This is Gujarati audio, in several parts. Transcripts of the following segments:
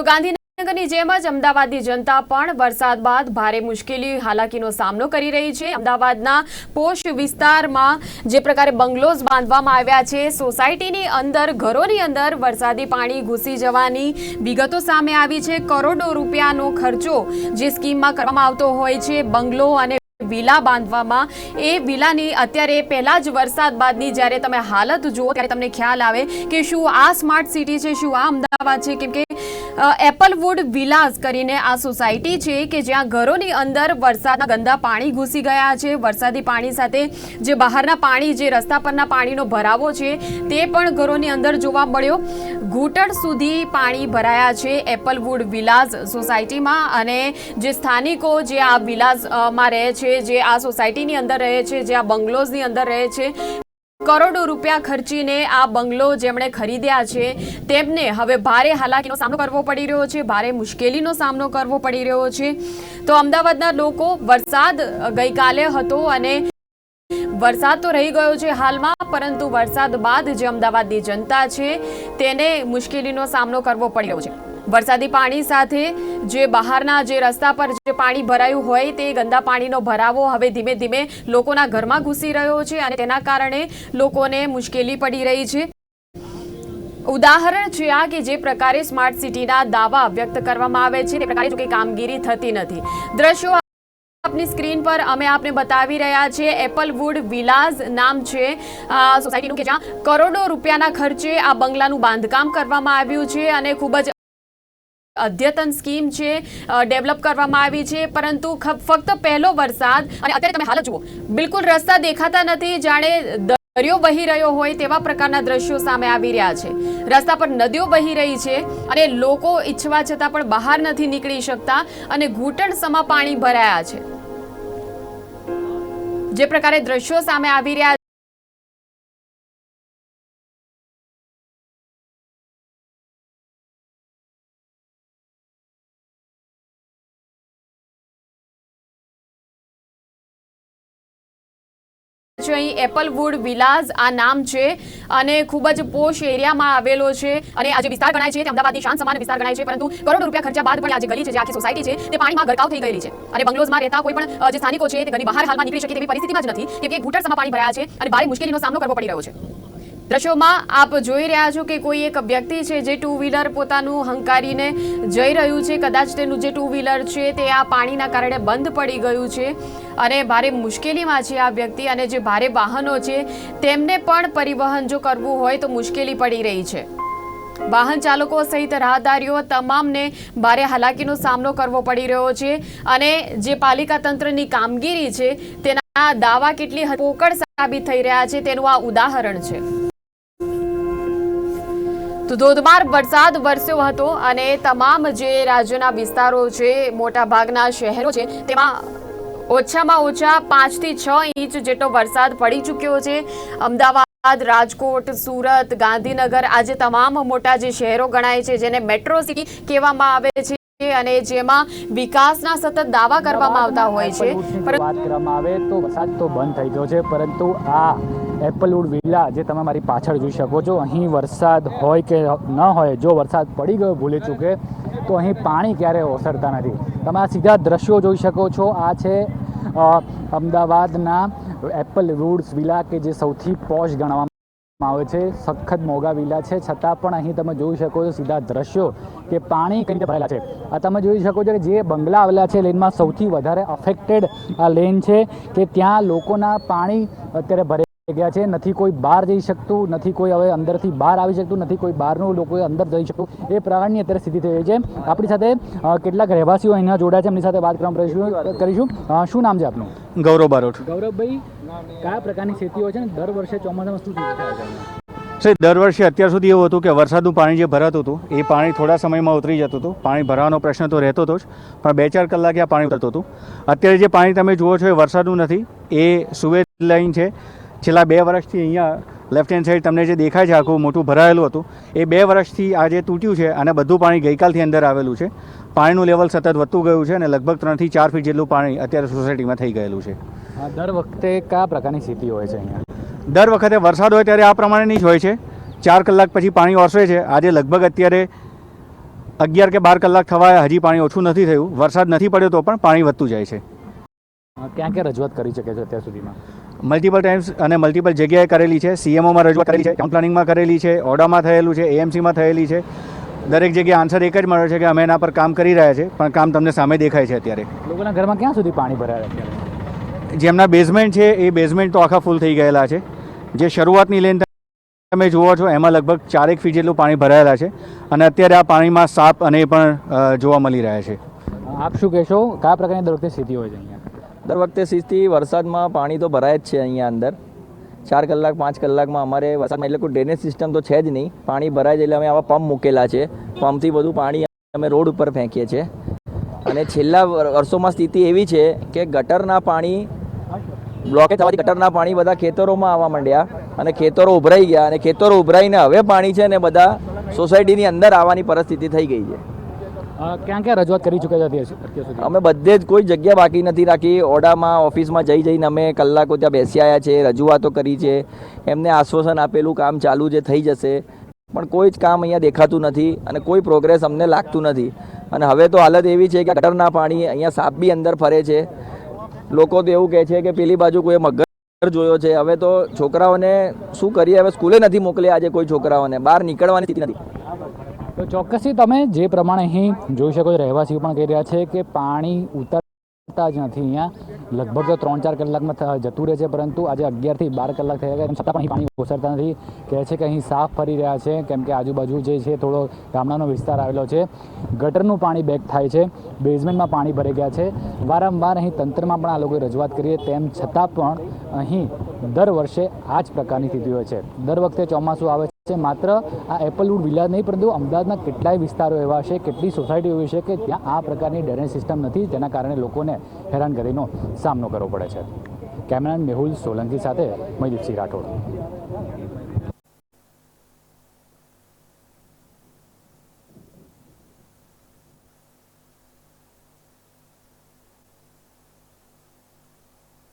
તો ગાંધીનગરની જેમ જ અમદાવાદની જનતા પણ વરસાદ બાદ ભારે મુશ્કેલી, હાલાકીનો સામનો કરી રહી છે. અમદાવાદના પોશ વિસ્તારમાં જે પ્રકારે બંગલોઝ બાંધવામાં આવ્યા છે, સોસાયટીની અંદર, ઘરોની અંદર વરસાદી પાણી ઘૂસી જવાની વિગતો સામે આવી છે. કરોડો રૂપિયાનો ખર્ચો જે સ્કીમમાં કરવામાં આવતો હોય છે, બંગલો અને વિલા બાંધવામાં. એ વિલાની અત્યારે પહેલા જ વરસાદ બાદની જ્યારે તમે હાલત જુઓ ત્યારે તમને ખ્યાલ આવે કે શું આ સ્માર્ટ સિટી છે, શું આ અમદાવાદ છે, કેમ કે એપલવુડ વિલાસ કરીને આ સોસાયટી છે કે જ્યાં ઘરોની અંદર વરસાદના ગંદા પાણી ઘૂસી ગયા છે. વરસાદી પાણી સાથે જે બહારના પાણી, જે રસ્તા પરના પાણીનો ભરાવો છે, તે પણ ઘરોની અંદર જોવા મળ્યો. ઘૂંટણ સુધી પાણી ભરાયા છે એપલવુડ વિલાસ સોસાયટીમાં અને જે સ્થાનિકો જે આ વિલાસમાં રહે છે, જે આ સોસાયટીની અંદર રહે છે, જે આ બંગલોઝની અંદર રહે છે કરોડો રૂપિયા ખર્ચીને આ બંગલો જેમણે ખરીદ્યા છે, તેમને હવે ભારે હાલાકીનો સામનો કરવો પડી રહ્યો છે, ભારે મુશ્કેલીનો સામનો કરવો પડી રહ્યો છે. તો અમદાવાદના લોકો, વરસાદ ગઈકાલે હતો અને વરસાદ તો રહી ગયો છે હાલમાં, પરંતુ વરસાદ બાદ જે અમદાવાદની જનતા છે, તેને મુશ્કેલીનો સામનો કરવો પડી રહ્યો છે. વરસાદી પાણી સાથે જે બહારના જે રસ્તા પર જે પાણી ભરાયું હોય તે ગંદા પાણીનો ભરાવો હવે ધીમે ધીમે લોકોના ઘરમાં ઘૂસી રહ્યો છે અને તેના કારણે લોકોને મુશ્કેલી પડી રહી છે. ઉદાહરણ છે આ કે જે પ્રકારે સ્માર્ટ સિટીના દાવા વ્યક્ત કરવામાં આવે છે, તે પ્રકારે જો કે કામગીરી થતી નથી. દ્રશ્યો આપની સ્ક્રીન પર અમે આપને બતાવી રહ્યા છીએ એપલવુડ વિલાઝ નામ છે સોસાયટીનું કે જ્યાં કરોડો રૂપિયાના ખર્ચે આ બંગલાનું બાંધકામ કરવામાં આવ્યું છે અને ખૂબ જ અદ્યતન સ્કીમ છે ડેવલપ કરવામાં આવી છે, પરંતુ ફક્ત પહેલો વરસાદ અને અત્યારે તમે હાલત જુઓ, બિલકુલ રસ્તા દેખાતા નથી, જાણે દરિયો વહી રહ્યો હોય તેવા પ્રકારના દ્રશ્યો સામે આવી રહ્યા છે. રસ્તા પર નદીઓ વહી રહી છે અને લોકો ઈચ્છવા છતાં પણ બહાર નથી નીકળી શકતા અને ઘૂંટણ સમા પાણી ભરાયા છે. જે પ્રકારે દ્રશ્યો સામે આવી રહ્યા છે અહીં એપલવુડ વિલાસ આ નામ છે અને ખૂબ જ પોશ એરિયામાં આવેલો છે અને આજે વિસ્તાર ગણાય છે તે અમદાવાદની શાંત સમાન વિસ્તાર ગણાય છે, પરંતુ કરોડો રૂપિયા ખર્ચા બાદ પણ આજે ગલી છે, જે આખી સોસાયટી છે, તે પાણીમાં ગરકાવ થઈ ગયેલી છે. અને બંગલોઝમાં રહેતા કોઈ પણ જે સ્થાનિકો છે તે ઘરની બહાર હાલમાં નીકળી શકે તેવી પરિસ્થિતિમાં જ નથી કે ઘૂંટણસમાં પાણી ભરાયા છે અને ભારે મુશ્કેલીનો સામનો કરવો પડી રહ્યો છે. દ્રશ્યોમાં આપ જોઈ રહ્યા છો કે કોઈ એક વ્યક્તિ છે જે ટુ વ્હીલર પોતાનું હંકારીને જઈ રહ્યું છે. કદાચ તેનું જે ટુ વ્હીલર છે તે આ પાણીના કારણે બંધ પડી ગયું છે અને ભારે મુશ્કેલીમાં છે આ વ્યક્તિ અને જે ભારે વાહનો છે તેમને પણ પરિવહન જો કરવું હોય તો મુશ્કેલી પડી રહી છે. વાહન ચાલકો સહિત રાહદારીઓ તમામને ભારે હાલાકીનો સામનો કરવો પડી રહ્યો છે અને જે પાલિકા તંત્રની કામગીરી છે તેના દાવા કેટલી પોકળ સાબિત થઈ રહ્યા છે તેનું આ ઉદાહરણ છે. તો ધોધમાર વરસાદ વરસ્યો હતો અને તમામ જે રાજ્યના વિસ્તારો છે મોટા ભાગના શહેરો છે, તેમાં ઓછામાં ઓછા પાંચથી છ ઇંચ જેટલો વરસાદ પડી ચૂક્યો છે. અમદાવાદ, રાજકોટ, સુરત, ગાંધીનગર આજે તમામ મોટા જે શહેરો ગણાય છે, જેને મેટ્રો સિટી કહેવામાં આવે છે. અને જેમાં વિકાસના સતત દાવા કરવામાં આવતા હોય છે. વાત કરવામાં આવે તો વરસાદ તો બંધ થઈ ગયો છે પરંતુ આ એપલવુડ વિલા જે તમે મારી પાછળ જોઈ શકો છો અહીં વરસાદ હોય કે ન હોય જો વરસાદ પડી ગયો ભૂલી ચૂકે તો અહીં પાણી ક્યારે ઓસરતા નથી. તમે આ સીધા દ્રશ્યો જોઈ શકો છો આ છે અમદાવાદના એપલ રૂડ્સ વિલા કે જે સૌથી પોશ ગણવામાં આવે છે. સખત મોગા વિલા છે. છતાં પણ અહીં તમે જોઈ શકો છો સીધા દ્રશ્યો કે પાણી કઈ રીતે ભરેલા છે. આ તમે જોઈ શકો છો કે જે બંગલા આવેલા છે, લેનમાં સૌથી વધારે અફેક્ટેડ આ લેન છે કે ત્યાં લોકોના પાણી અત્યારે ભરે ગયા છે. નથી કોઈ બહાર જઈ શકતું, નથી કોઈ હવે અંદરથી બહાર આવી શકતું, નથી કોઈ બહારનું લોકો અંદર જઈ શકતું. એ પ્રકારની અત્યારે સ્થિતિ થઈ છે. આપણી સાથે કેટલાક રહેવાસીઓ અહીંયા જોડાયા છે. એમની સાથે વાત કરવા પ્રયત્ન કરીશું. શું નામ છે આપનું? ગૌરવ બારોટ. ગૌરવભાઈ કયા પ્રકારની ખેતીઓ છે ને દર વર્ષે ચોમાસામાં શું થાય છે? દર વર્ષે અત્યાર સુધી એવું હતું કે વરસાદનું પાણી જે ભરાતું હતું એ પાણી થોડા સમયમાં ઉતરી જતું હતું. પાણી ભરાવાનો પ્રશ્ન તો રહેતો હતો જ પણ બે ચાર કલાકે આ પાણી ઉતરતું હતું. અત્યારે જે પાણી તમે જુઓ છો એ વરસાદનું નથી એ સુવેજ લાઇન છે. છેલ્લા બે વર્ષથી અહીંયા લેફ્ટ હેન્ડ સાઈડ તમને જે દેખાય છે આખું મોટું ભરાયેલું હતું એ બે વર્ષથી આ જે તૂટ્યું છે અને બધું પાણી ગઈકાલથી અંદર આવેલું છે. પાણીનું લેવલ સતત વધતું ગયું છે અને લગભગ ત્રણથી ચાર ફીટ જેટલું પાણી અત્યારે સોસાયટીમાં થઈ ગયેલું છે. દર વખતે કયા પ્રકારની સ્થિતિ હોય છે અહીંયા? દર વખતે વરસાદ હોય ત્યારે આ પ્રમાણેની જ હોય છે. ચાર કલાક પછી પાણી ઓસરે છે. આજે લગભગ અત્યારે અગિયાર કે બાર કલાક થવા હજી પાણી ઓછું નથી થયું. વરસાદ નથી પડ્યો તો પણ પાણી વધતું જાય છે. ક્યાં ક્યાં રજૂઆત કરી શકે છે અત્યાર સુધીમાં? મલ્ટિપલ ટાઈમ્સ અને મલ્ટિપલ જગ્યાએ કરેલી છે. સીએમઓમાં રજૂઆત કરેલી છે. ટાઉન પ્લાનિંગમાં કરેલી છે. ઓડામાં થયેલું છે. એએમસીમાં થયેલી છે. દરેક જગ્યાએ આન્સર એક જ મળ્યો છે કે અમે એના પર કામ કરી રહ્યા છે પણ કામ તમને સામે દેખાય છે અત્યારે. લોકોના ઘરમાં ક્યાં સુધી પાણી ભરાય અત્યારે? જેમના બેઝમેન્ટ છે એ બેઝમેન્ટ તો આખા ફૂલ થઈ ગયેલા છે. જે શરૂઆતની લેન તમે જુઓ છો એમાં લગભગ ચારેક ફીટ જેટલું પાણી ભરાયેલા છે. અને અત્યારે આ પાણીમાં સાપ અને એ પણ જોવા મળી રહ્યા છે. આપ શું કહેશો? કયા પ્રકારની દર વખતે સ્થિતિ હોય છે અહીંયા? દર વખતે સ્થિતિ વરસાદમાં પાણી તો ભરાય જ છે અહીંયા અંદર. ચાર કલાક, પાંચ કલાકમાં અમારે વરસાદમાં એટલે કોઈ ડ્રેનેજ સિસ્ટમ તો છે જ નહીં. પાણી ભરાય છે એટલે અમે આવા પંપ મૂકેલા છે. પંપથી બધું પાણી અમે રોડ ઉપર ફેંકીએ છીએ. અને છેલ્લા વર્ષોમાં સ્થિતિ એવી છે કે ગટરના પાણી બ્લોકેજ થવાથી ગટરના પાણી બધા ખેતરોમાં આવવા માંડ્યા અને ખેતરો ઉભરાઈ ગયા અને ખેતરો ઉભરાઈને હવે પાણી છે ને બધા સોસાયટીની અંદર આવવાની પરિસ્થિતિ થઈ ગઈ છે. ક્યાં ક્યાં રજૂઆત કરી ચૂક્યા છે અમે બધે જ કોઈ જગ્યા બાકી નથી રાખી. ઓડામાં ઓફિસમાં જઈ જઈને અમે કલાકો ત્યાં બેસી આવ્યા છે, રજૂઆતો કરી છે. એમને આશ્વાસન આપેલું કામ ચાલુ જે થઈ જશે. પણ કોઈ જ કામ અહીંયા દેખાતું નથી અને કોઈ પ્રોગ્રેસ અમને લાગતું નથી. અને હવે તો હાલત એવી છે કે ગટરના પાણી અહીંયા સાપ બી અંદર ફરે છે. લોકો તો એવું કહે છે કે પેલી બાજુ કોઈ મગર જોયો છે. હવે તો છોકરાઓને શું કરીએ? હવે સ્કૂલે નથી મોકલ્યા આજે કોઈ છોકરાઓને. બહાર નીકળવાની સ્થિતિ નથી. તો ચોક્કસથી તમે જે પ્રમાણે અહીં જોઈ શકો છો, રહેવાસીઓ પણ કહી રહ્યા છે કે પાણી ઉતરતા જ નથી અહીંયા. લગભગ તો ત્રણ ચાર કલાકમાં જતું રહે છે, પરંતુ આજે અગિયારથી બાર કલાક થઈ ગયા છતાં પણ પાણી ઓસરતા નથી. કહે છે કે અહીં સાફ ફરી રહ્યા છે, કેમ કે આજુબાજુ જે છે થોડો ગામડાનો વિસ્તાર આવેલો છે. ગટરનું પાણી બેક થાય છે. બેઝમેન્ટમાં પાણી ભરાઈ ગયા છે. વારંવાર અહીં તંત્રમાં પણ આ લોકોએ રજૂઆત કરીએ તેમ છતાં પણ અહીં દર વર્ષે આ જ પ્રકારની સ્થિતિ હોય છે. દર વખતે ચોમાસું આવે છે માત્ર આ એપલવુડ વિલા નહીં, પરંતુ અમદાવાદના કેટલાય વિસ્તારો એવા છે, કેટલી સોસાયટીઓ એવી છે કે ત્યાં આ પ્રકારની ડ્રેનેજ સિસ્ટમ નથી, જેના કારણે લોકોને હેરાનગતિનો સામનો કરવો પડે છે. કેમેરામેન મેહુલ સોલંકી સાથે મયદીપસિંહ રાઠોડ.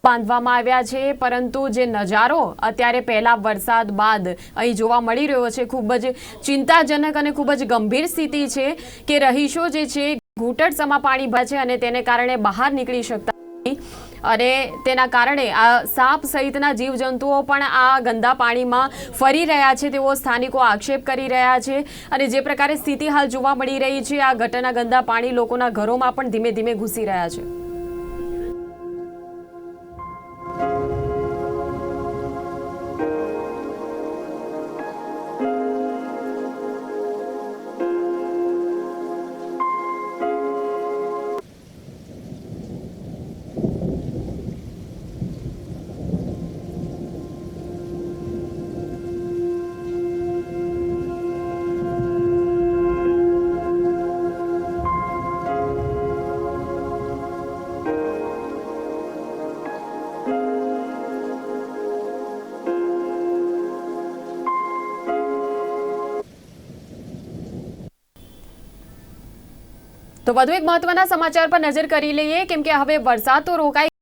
બાંધવામાં આવ્યા છે, પરંતુ જે નજારો અત્યારે પહેલા વરસાદ બાદ અહીં જોવા મળી રહ્યો છે, ખૂબ જ ચિંતાજનક અને ખૂબ જ ગંભીર સ્થિતિ છે કે રહીશો જે છે ઘૂંટણસમાં પાણી ભરે છે અને તેને કારણે બહાર નીકળી શકતા. અને તેના કારણે આ સાપ સહિતના જીવજંતુઓ પણ આ ગંદા પાણીમાં ફરી રહ્યા છે તેવો સ્થાનિકો આક્ષેપ કરી રહ્યા છે અને જે પ્રકારે સ્થિતિ હાલ જોવા મળી રહી છે, આ ગટરના ગંદા પાણી લોકોના ઘરોમાં પણ ધીમે ધીમે ઘૂસી રહ્યા છે તો વધુ એક મહત્વના સમાચાર પર નજર કરી લઈએ, કેમ કે હવે વરસાદ તો રોકાઈ